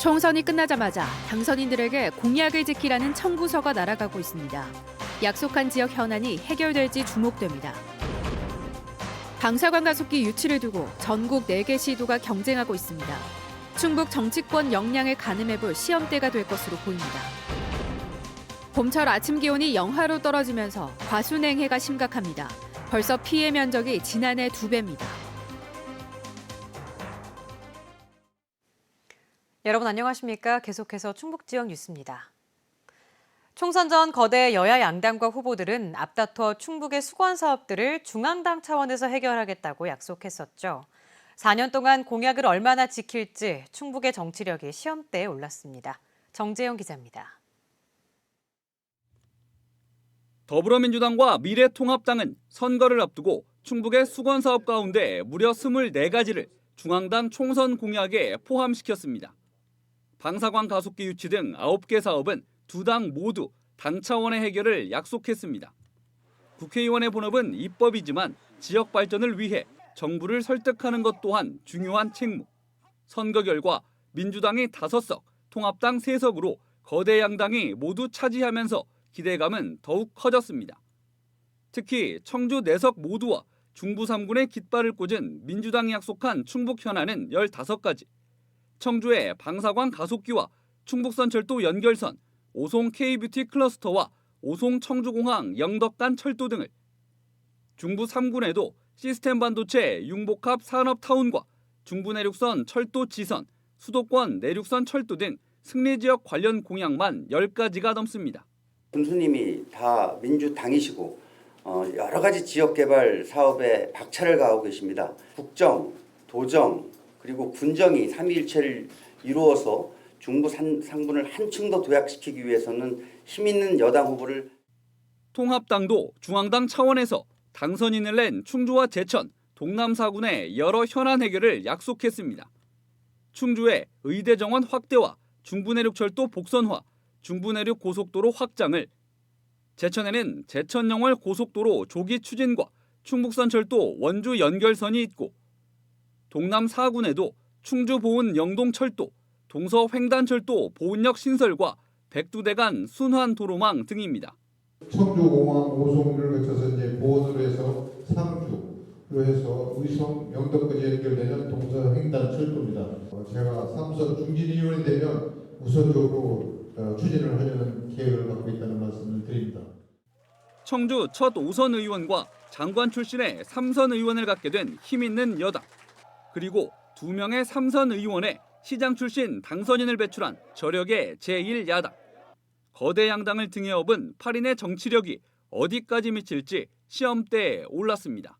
총선이 끝나자마자 당선인들에게 공약을 지키라는 청구서가 날아가고 있습니다. 약속한 지역 현안이 해결될지 주목됩니다. 방사관 가속기 유치를 두고 전국 4개 시도가 경쟁하고 있습니다. 충북 정치권 역량을 가늠해볼 시험대가 될 것으로 보입니다. 봄철 아침 기온이 영하로 떨어지면서 과수냉해가 심각합니다. 벌써 피해 면적이 지난해 두 배입니다. 여러분 안녕하십니까? 계속해서 충북 지역 뉴스입니다. 총선 전 거대 여야 양당과 후보들은 앞다퉈 충북의 수건 사업들을 중앙당 차원에서 해결하겠다고 약속했었죠. 4년 동안 공약을 얼마나 지킬지 충북의 정치력이 시험대에 올랐습니다. 정재영 기자입니다. 더불어민주당과 미래통합당은 선거를 앞두고 충북의 수건 사업 가운데 무려 24가지를 중앙당 총선 공약에 포함시켰습니다. 방사관 가속기 유치 등 9개 사업은 두 당 모두 당 차원의 해결을 약속했습니다. 국회의원의 본업은 입법이지만 지역 발전을 위해 정부를 설득하는 것 또한 중요한 책무. 선거 결과 민주당이 5석, 통합당 3석으로 거대 양당이 모두 차지하면서 기대감은 더욱 커졌습니다. 특히 청주 내석 모두와 중부 3군의 깃발을 꽂은 민주당이 약속한 충북 현안은 15가지. 청주의 방사관 가속기와 충북선 철도 연결선, 오송 K뷰티 클러스터와 오송 청주공항 영덕간 철도 등을 중부 3군에도 시스템 반도체 융복합 산업타운과 중부 내륙선 철도 지선, 수도권 내륙선 철도 등 승리 지역 관련 공약만 10가지가 넘습니다. 군수님이 다 민주당이시고 어, 여러 가지 지역 개발 사업에 박차를 가하고 계십니다. 국정, 도정 그리고 군정이 삼위일체를 이루어서 중부 산, 상분을 한층 더 도약시키기 위해서는 힘 있는 여당 후보를 통합당도 중앙당 차원에서 당선인을 낸 충주와 제천, 동남 4군의 여러 현안 해결을 약속했습니다. 충주의 의대 정원 확대와 중부내륙철도 복선화, 중부내륙 고속도로 확장을 제천에는 제천영월 고속도로 조기 추진과 충북선철도 원주 연결선이 있고 동남 4군에도 충주 보은 영동철도, 동서 횡단철도 보은역 신설과 백두대간 순환 도로망 등입니다. 청주 공항 오송을 거쳐서 이제 보원으로 해서 상주로 해서 의성 영덕까지 연결되는 동서 횡단 철도입니다. 어, 제가 삼선 중진위원이 되면 우선적으로 어, 추진을 하려는 계획을 갖고 있다는 말씀을 드립니다. 청주 첫 5선 의원과 장관 출신의 3선 의원을 갖게 된 힘있는 여당 그리고 두 명의 3선 의원에 시장 출신 당선인을 배출한 저력의 제1야당 거대 양당을 등에 업은 8인의 정치력이 어디까지 미칠지 시험대에 올랐습니다.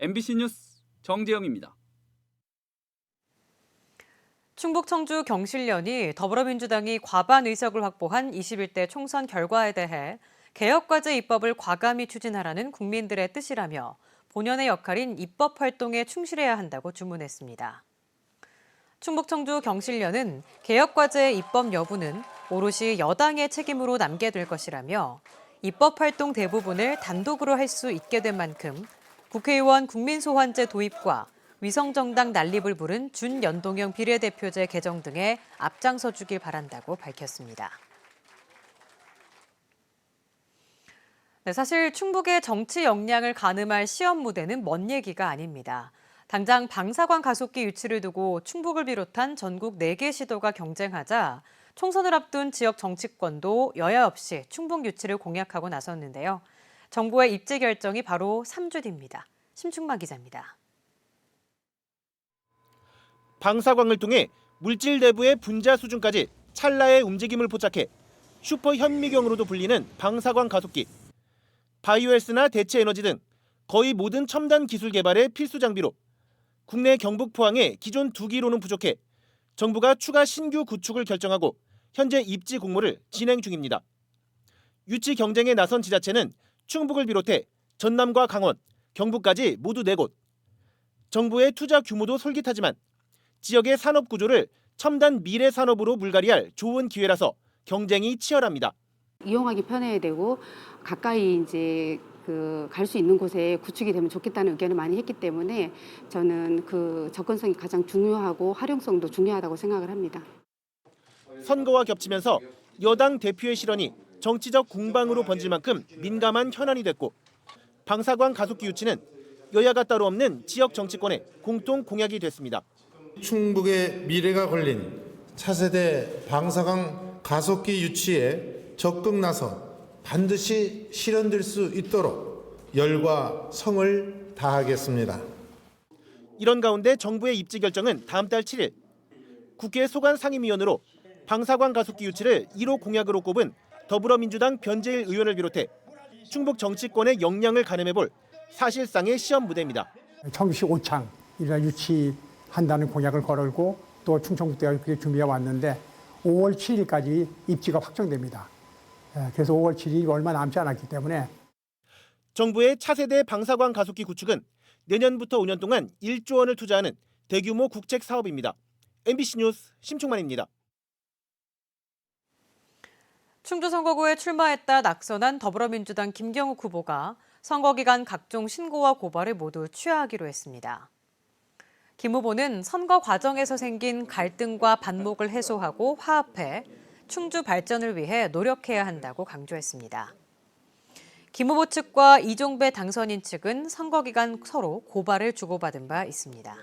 MBC 뉴스 정재영입니다. 충북 청주 경실련이 더불어민주당이 과반 의석을 확보한 21대 총선 결과에 대해 개혁과제 입법을 과감히 추진하라는 국민들의 뜻이라며 본연의 역할인 입법 활동에 충실해야 한다고 주문했습니다. 충북 청주 경실련은 개혁과제 입법 여부는 오롯이 여당의 책임으로 남게 될 것이라며 입법 활동 대부분을 단독으로 할 수 있게 된 만큼 국회의원 국민소환제 도입과 위성정당 난립을 부른 준연동형 비례대표제 개정 등에 앞장서 주길 바란다고 밝혔습니다. 네, 사실 충북의 정치 역량을 가늠할 시험 무대는 먼 얘기가 아닙니다. 당장 방사관 가속기 유치를 두고 충북을 비롯한 전국 4개 시도가 경쟁하자 총선을 앞둔 지역 정치권도 여야 없이 충북 유치를 공약하고 나섰는데요. 정부의 입지 결정이 바로 3주 뒤입니다. 심충만 기자입니다. 방사광을 통해 물질 내부의 분자 수준까지 찰나의 움직임을 포착해 슈퍼 현미경으로도 불리는 방사광 가속기. 바이오헬스나 대체 에너지 등 거의 모든 첨단 기술 개발의 필수 장비로 국내 경북 포항에 기존 두 기로는 부족해 정부가 추가 신규 구축을 결정하고 현재 입지 공모를 진행 중입니다. 유치 경쟁에 나선 지자체는 충북을 비롯해 전남과 강원, 경북까지 모두 4곳. 정부의 투자 규모도 솔깃하지만 지역의 산업 구조를 첨단 미래 산업으로 물갈이할 좋은 기회라서 경쟁이 치열합니다. 이용하기 편해야 되고 가까이 이제 그 갈 수 있는 곳에 구축이 되면 좋겠다는 의견을 많이 했기 때문에 저는 그 접근성이 가장 중요하고 활용성도 중요하다고 생각을 합니다. 선거와 겹치면서 여당 대표의 실언이 정치적 공방으로 번질 만큼 민감한 현안이 됐고 방사광 가속기 유치는 여야가 따로 없는 지역 정치권의 공통 공약이 됐습니다. 충북의 미래가 걸린 차세대 방사강 가속기 유치에 적극 나서 반드시 실현될 수 있도록 열과 성을 다하겠습니다. 이런 가운데 정부의 입지 결정은 다음 달 7일 국회 소관 상임위원으로 방사광 가속기 유치를 1호 공약으로 꼽은 더불어민주당 변재일 의원을 비롯해 충북 정치권의 역량을 가늠해볼 사실상의 시험 무대입니다. 청주시 오창이라 유치한다는 공약을 걸고 또 충청북도가 그렇게 준비해 왔는데 5월 7일까지 입지가 확정됩니다. 예, 그래서 5월 7일이 얼마 남지 않았기 때문에 정부의 차세대 방사광 가속기 구축은 내년부터 5년 동안 1조 원을 투자하는 대규모 국책 사업입니다. MBC 뉴스 심충만입니다. 충주 선거구에 출마했다 낙선한 더불어민주당 김경욱 후보가 선거 기간 각종 신고와 고발을 모두 취하하기로 했습니다. 김 후보는 선거 과정에서 생긴 갈등과 반목을 해소하고 화합해 충주 발전을 위해 노력해야 한다고 강조했습니다. 김 후보 측과 이종배 당선인 측은 선거 기간 서로 고발을 주고받은 바 있습니다.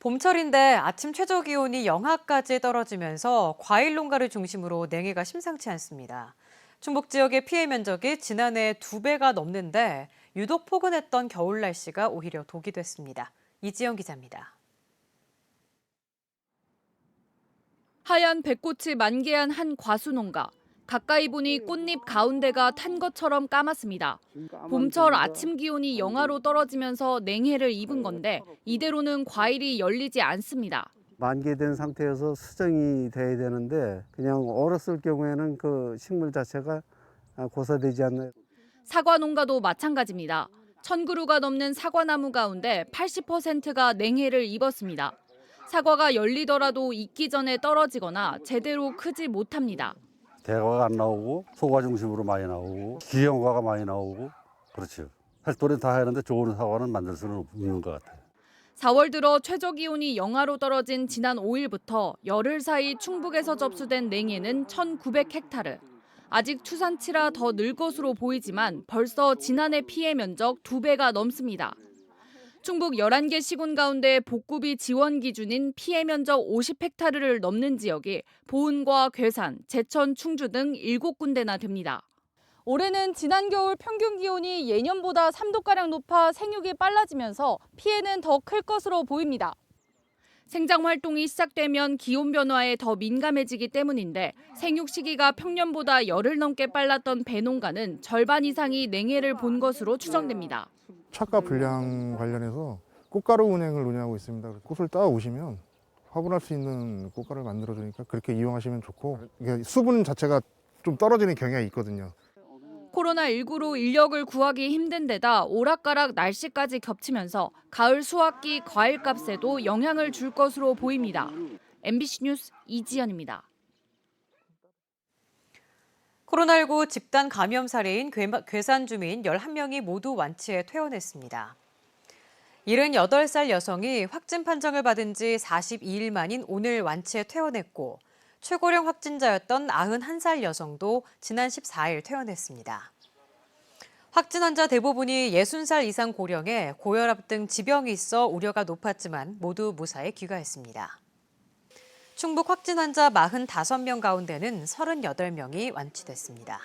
봄철인데 아침 최저 기온이 영하까지 떨어지면서 과일 농가를 중심으로 냉해가 심상치 않습니다. 충북 지역의 피해 면적이 지난해 두 배가 넘는데 유독 포근했던 겨울 날씨가 오히려 독이 됐습니다. 이지영 기자입니다. 하얀 백꽃이 만개한 한 과수농가. 가까이 보니 꽃잎 가운데가 탄 것처럼 까맣습니다. 봄철 아침 기온이 영하로 떨어지면서 냉해를 입은 건데 이대로는 과일이 열리지 않습니다. 만개된 상태여서 수정이 돼야 되는데 그냥 얼었을 경우에는 그 식물 자체가 고사되지 않는 사과 농가도 마찬가지입니다. 천 그루가 넘는 사과나무 가운데 80%가 냉해를 입었습니다. 사과가 열리더라도 익기 전에 떨어지거나 제대로 크지 못합니다. 대과가 안 나오고 소과 중심으로 많이 나오고 기형과가 많이 나오고 그렇죠. 활동을 다 하는데 좋은 사과는 만들 수는 없는 것 같아요. 4월 들어 최저 기온이 영하로 떨어진 지난 5일부터 열흘 사이 충북에서 접수된 냉해는 1,900헥타르. 아직 추산치라 더 늘 것으로 보이지만 벌써 지난해 피해 면적 2배가 넘습니다. 충북 11개 시군 가운데 복구비 지원 기준인 피해 면적 50헥타르를 넘는 지역이 보은과 괴산, 제천, 충주 등 7군데나 됩니다. 올해는 지난 겨울 평균 기온이 예년보다 3도가량 높아 생육이 빨라지면서 피해는 더 클 것으로 보입니다. 생장 활동이 시작되면 기온 변화에 더 민감해지기 때문인데 생육 시기가 평년보다 열흘 넘게 빨랐던 배농가는 절반 이상이 냉해를 본 것으로 추정됩니다. 착과 불량 관련해서 꽃가루 운행을 운영하고 있습니다. 꽃을 따 오시면 화분할 수 있는 꽃가루를 만들어 주니까 그렇게 이용하시면 좋고 이게 수분 자체가 좀 떨어지는 경향이 있거든요. 코로나19로 인력을 구하기 힘든 데다 오락가락 날씨까지 겹치면서 가을 수확기 과일값에도 영향을 줄 것으로 보입니다. MBC 뉴스 이지연입니다. 코로나19 집단 감염 사례인 괴- 괴산 주민 11명이 모두 완치해 퇴원했습니다. 78살 여성이 확진 판정을 받은 지 42일 만인 오늘 완치해 퇴원했고 최고령 확진자였던 91살 여성도 지난 14일 퇴원했습니다. 확진 환자 대부분이 60살 이상 고령에 고혈압 등 지병이 있어 우려가 높았지만 모두 무사히 귀가했습니다. 충북 확진 환자 45명 가운데는 38명이 완치됐습니다.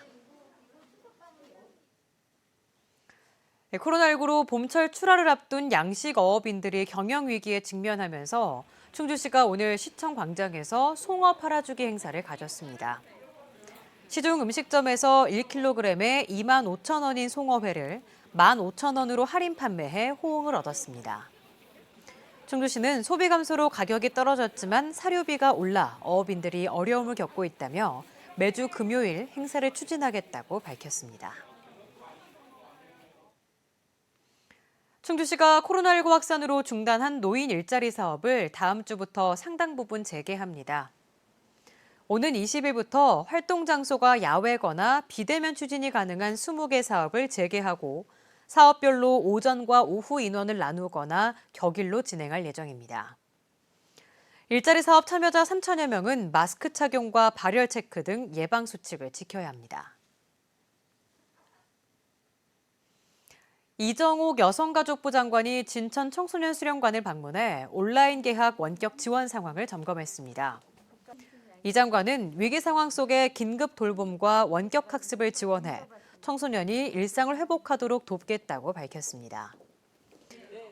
네, 코로나19로 봄철 출하를 앞둔 양식 어업인들이 경영 위기에 직면하면서 충주시가 오늘 시청 광장에서 송어 팔아주기 행사를 가졌습니다. 시중 음식점에서 1kg에 2만 5천 원인 송어회를 1만 5천 원으로 할인 판매해 호응을 얻었습니다. 충주시는 소비 감소로 가격이 떨어졌지만 사료비가 올라 어업인들이 어려움을 겪고 있다며 매주 금요일 행사를 추진하겠다고 밝혔습니다. 충주시가 코로나19 확산으로 중단한 노인 일자리 사업을 다음 주부터 상당 부분 재개합니다. 오는 20일부터 활동 장소가 야외거나 비대면 추진이 가능한 20개 사업을 재개하고 사업별로 오전과 오후 인원을 나누거나 격일로 진행할 예정입니다. 일자리 사업 참여자 3천여 명은 마스크 착용과 발열 체크 등 예방 수칙을 지켜야 합니다. 이정옥 여성가족부 장관이 진천 청소년 수련관을 방문해 온라인 개학 원격 지원 상황을 점검했습니다. 이 장관은 위기 상황 속에 긴급 돌봄과 원격 학습을 지원해 청소년이 일상을 회복하도록 돕겠다고 밝혔습니다.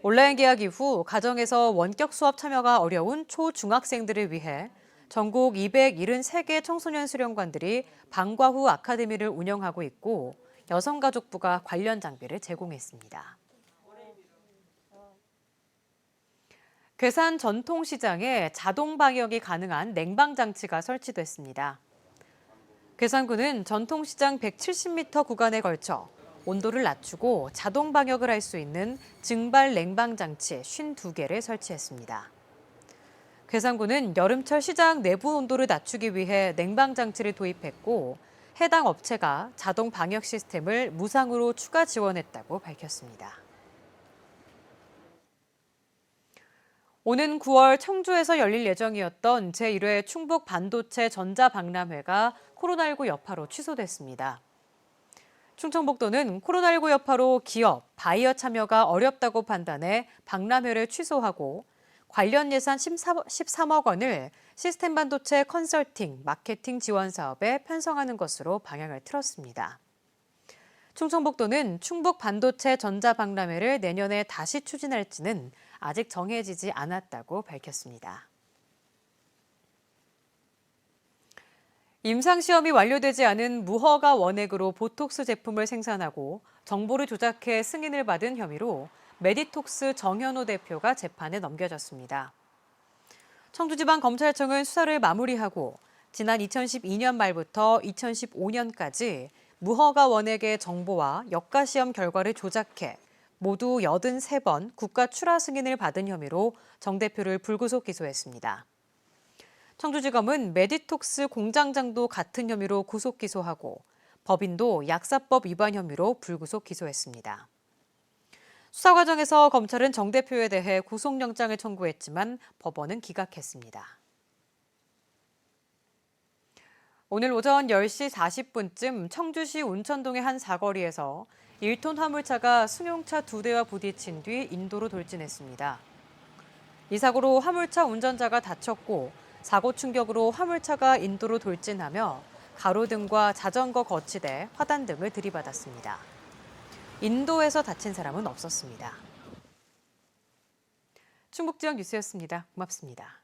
온라인 개학 이후 가정에서 원격 수업 참여가 어려운 초중학생들을 위해 전국 273개 청소년 수련관들이 방과 후 아카데미를 운영하고 있고 여성가족부가 관련 장비를 제공했습니다. 괴산 전통시장에 자동 방역이 가능한 냉방 장치가 설치됐습니다. 괴산군은 전통시장 170m 구간에 걸쳐 온도를 낮추고 자동 방역을 할 수 있는 증발 냉방 장치 52개를 설치했습니다. 괴산군은 여름철 시장 내부 온도를 낮추기 위해 냉방 장치를 도입했고 해당 업체가 자동 방역 시스템을 무상으로 추가 지원했다고 밝혔습니다. 오는 9월 청주에서 열릴 예정이었던 제1회 충북 반도체 전자박람회가 코로나19 여파로 취소됐습니다. 충청북도는 코로나19 여파로 기업, 바이어 참여가 어렵다고 판단해 박람회를 취소하고 관련 예산 13억 원을 시스템 반도체 컨설팅, 마케팅 지원 사업에 편성하는 것으로 방향을 틀었습니다. 충청북도는 충북 반도체 전자박람회를 내년에 다시 추진할지는 아직 정해지지 않았다고 밝혔습니다. 임상시험이 완료되지 않은 무허가 원액으로 보톡스 제품을 생산하고 정보를 조작해 승인을 받은 혐의로 메디톡스 정현호 대표가 재판에 넘겨졌습니다. 청주지방검찰청은 수사를 마무리하고 지난 2012년 말부터 2015년까지 무허가 원액의 정보와 역가시험 결과를 조작해 모두 83번 국가 출하 승인을 받은 혐의로 정 대표를 불구속 기소했습니다. 청주지검은 메디톡스 공장장도 같은 혐의로 구속 기소하고 법인도 약사법 위반 혐의로 불구속 기소했습니다. 수사 과정에서 검찰은 정 대표에 대해 구속영장을 청구했지만 법원은 기각했습니다. 오늘 오전 10시 40분쯤 청주시 운천동의 한 사거리에서 1톤 화물차가 승용차 두 대와 부딪힌 뒤 인도로 돌진했습니다. 이 사고로 화물차 운전자가 다쳤고 사고 충격으로 화물차가 인도로 돌진하며 가로등과 자전거 거치대, 화단 등을 들이받았습니다. 인도에서 다친 사람은 없었습니다. 충북 지역 뉴스였습니다. 고맙습니다.